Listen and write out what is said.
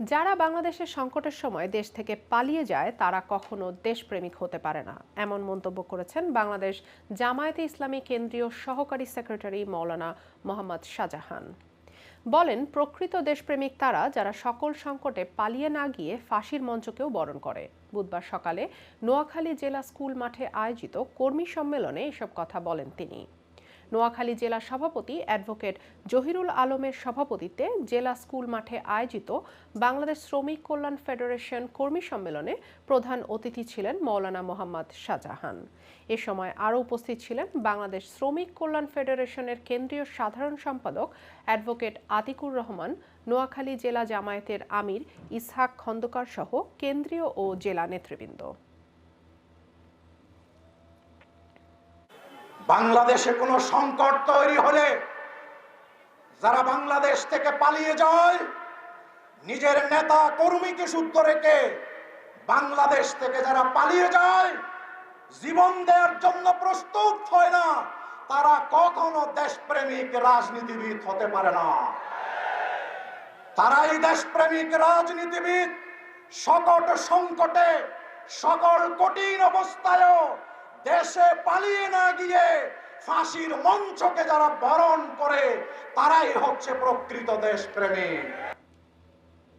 যারা বাংলাদেশের সংকটের সময় দেশ থেকে পালিয়ে যায়, তারা কখনো দেশপ্রেমিক হতে পারে না। এমন মন্তব্য করেছেন বাংলাদেশ জামায়াতে ইসলামী কেন্দ্রীয় সহকারী সেক্রেটারি মৌলানা মোহাম্মদ শাহজাহান। বলেন, প্রকৃত দেশপ্রেমিক তারা যারা সকল সংকটে পালিয়ে না গিয়ে ফাঁসির মঞ্চকেও বরণ করে। বুধবার সকালে নোয়াখালী জেলা স্কুল মাঠে আয়োজিত কর্মী সম্মেলনে এসব কথা বলেন তিনি। নোয়াখালী জেলা সভাপতি অ্যাডভোকেট জহিরুল আলমের সভাপতিত্বে জেলা স্কুল মাঠে আয়োজিত বাংলাদেশ শ্রমিক কল্যাণ ফেডারেশন কর্মী সম্মেলনে প্রধান অতিথি ছিলেন মৌলানা মোহাম্মদ শাহজাহান। এ সময় আরও উপস্থিত ছিলেন বাংলাদেশ শ্রমিক কল্যাণ ফেডারেশনের কেন্দ্রীয় সাধারণ সম্পাদক অ্যাডভোকেট আতিকুর রহমান, নোয়াখালী জেলা জামায়াতের আমির ইসহাক খন্দকার সহ কেন্দ্রীয় ও জেলা নেতৃবৃন্দ। বাংলাদেশে কোনো সংকট তৈরি হলে যারা বাংলাদেশ থেকে পালিয়ে যায়, নিজের নেতা কর্মীকে শুদ্ধ রেখে বাংলাদেশ থেকে যারা পালিয়ে যায়, জীবন দেওয়ার জন্য প্রস্তুত হয় না, তারা কখনো দেশপ্রেমিক রাজনীতিবিদ হতে পারে না। তারাই দেশপ্রেমিক রাজনীতিবিদ, সকট সংকটে, সকল কঠিন অবস্থায়ও দেশে পালিয়ে না গিয়ে ফাঁসির মঞ্চকে যারা বরণ করে তারাই হচ্ছে প্রকৃত দেশপ্রেমিক